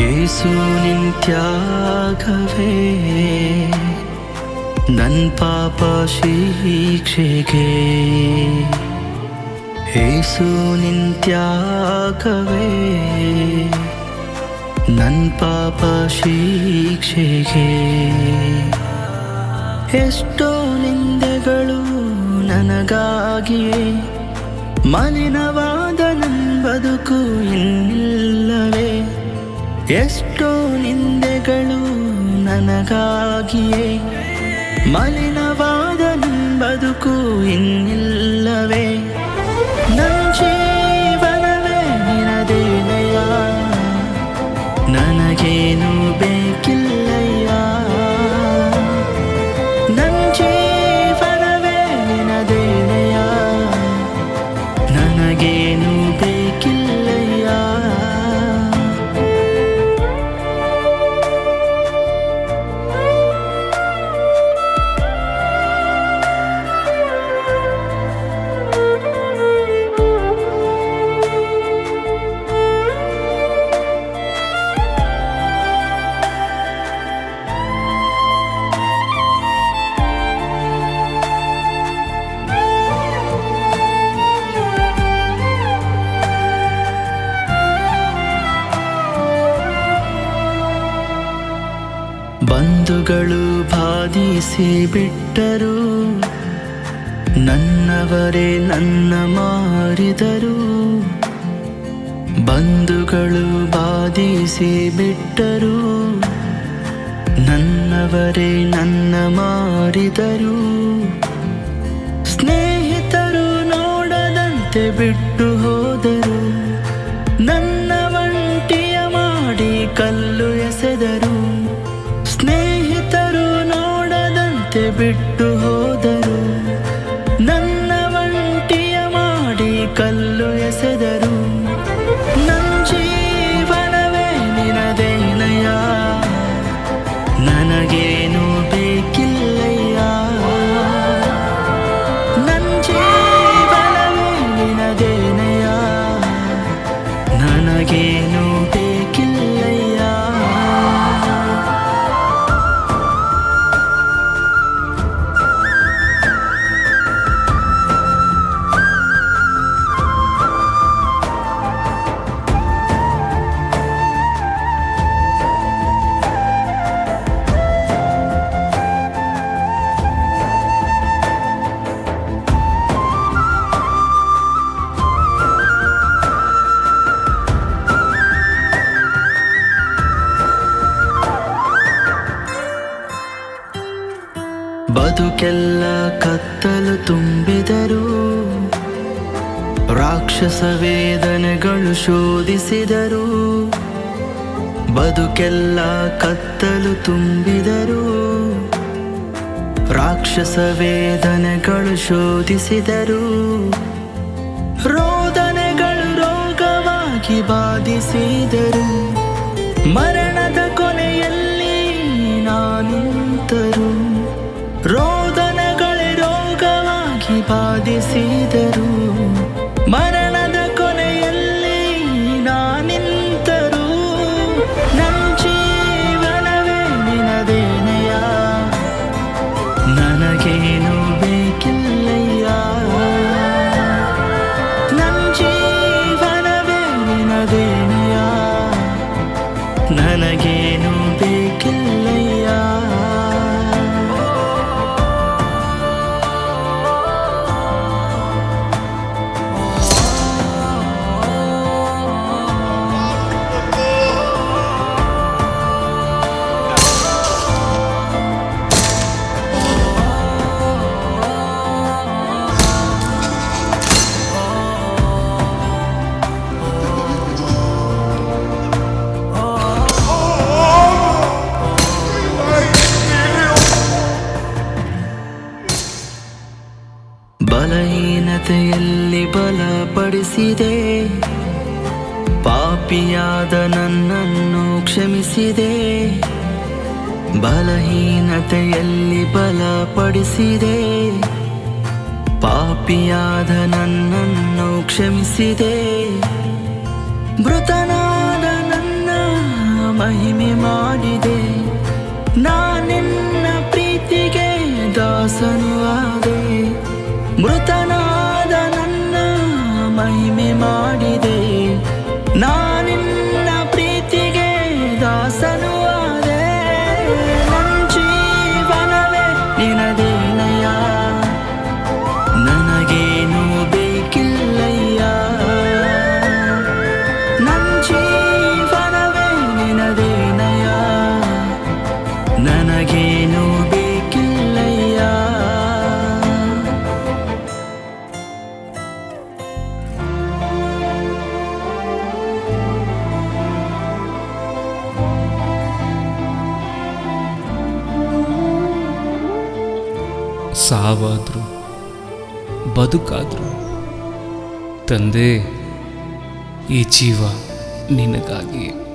ಏಸು ನಿಂತ್ಯಾಗವೇ ನನ್ ಪಾಪ ಶಿಕ್ಷೆಗೆ. ಏಸು ನಿಂತ್ಯಾಗವೇ ನನ್ ಪಾಪ ಶಿಕ್ಷೆಗೆ. ಎಷ್ಟೋ ನಿಂದೆಗಳು ನನಗಾಗಿಯೇ. ಮಲಿನವಾದ ನನ್ನ ಬದುಕು ಇನ್ನಿಲ್ಲವೇ? ಎಷ್ಟೋ ನಿಂದೆಗಳು ನನಗಾಗಿಯೇ. ಮಲಿನವಾದ ಬದುಕು ಇನ್ನಿಲ್ಲವೇ. ಬಂಧುಗಳು ಬಾಧಿಸಿ ಬಿಟ್ಟರು, ನನ್ನವರೇ ನನ್ನ ಮಾರಿದರು. ಬಂಧುಗಳು ಬಾಧಿಸಿ ಬಿಟ್ಟರು, ನನ್ನವರೇ ನನ್ನ ಮಾರಿದರು. ಸ್ನೇಹಿತರು ನೋಡದಂತೆ ಬಿಟ್ಟು ಹೋದರು, ನನ್ನ ಒಂಟಿಯ ಮಾಡಿ ಕಲ್ಲು ಎಸೆದರು. ಬದುಕೆಲ್ಲ ಕತ್ತಲು ತುಂಬಿದರು ರಾಕ್ಷಸ ವೇದನೆಗಳು ಶೋಧಿಸಿದರು ಬದುಕೆಲ್ಲ ಕತ್ತಲು ತುಂಬಿದರು ರಾಕ್ಷಸ ವೇದನೆಗಳು ಶೋಧಿಸಿದರು ರೋದನೆಗಳು ರೋಗವಾಗಿ ಬಾಧಿಸಿದರು ಮರಣದ ಬಾಧಿಸಿದರು ಮರಣದ ಕೊನೆಯಲ್ಲಿ ನಾನಿಂತರು ನನ್ನ ಜೀವನವೇ ನಿನದೇನೆಯ? ನನಗೇನು ಬೇಕಿಲ್ಲಯ್ಯ. ನನ್ನ ಜೀವನವೇ ನಿನದೇನೆಯ? ನನಗೇನು ಬಲಪಡಿಸಿದೆ. ಪಾಪಿಯಾದ ನನ್ನನ್ನು ಕ್ಷಮಿಸಿದೆ. ಬಲಹೀನತೆಯಲ್ಲಿ ಬಲಪಡಿಸಿದೆ. ಪಾಪಿಯಾದ ನನ್ನನ್ನು ಕ್ಷಮಿಸಿದೆ. ಮೃತನಾದ ನನ್ನ ಮಹಿಮೆ ಮಾಡಿದೆ. ನಾನೆನ್ನ ಪ್ರೀತಿಗೆ ದಾಸನು ಆದೆ. ಮೃತನಾದ ಸಾವಾದ್ರು ಬದುಕಾದರೂ. ತಂದೆ ಈ ಜೀವ ನಿನಗಾಗಿ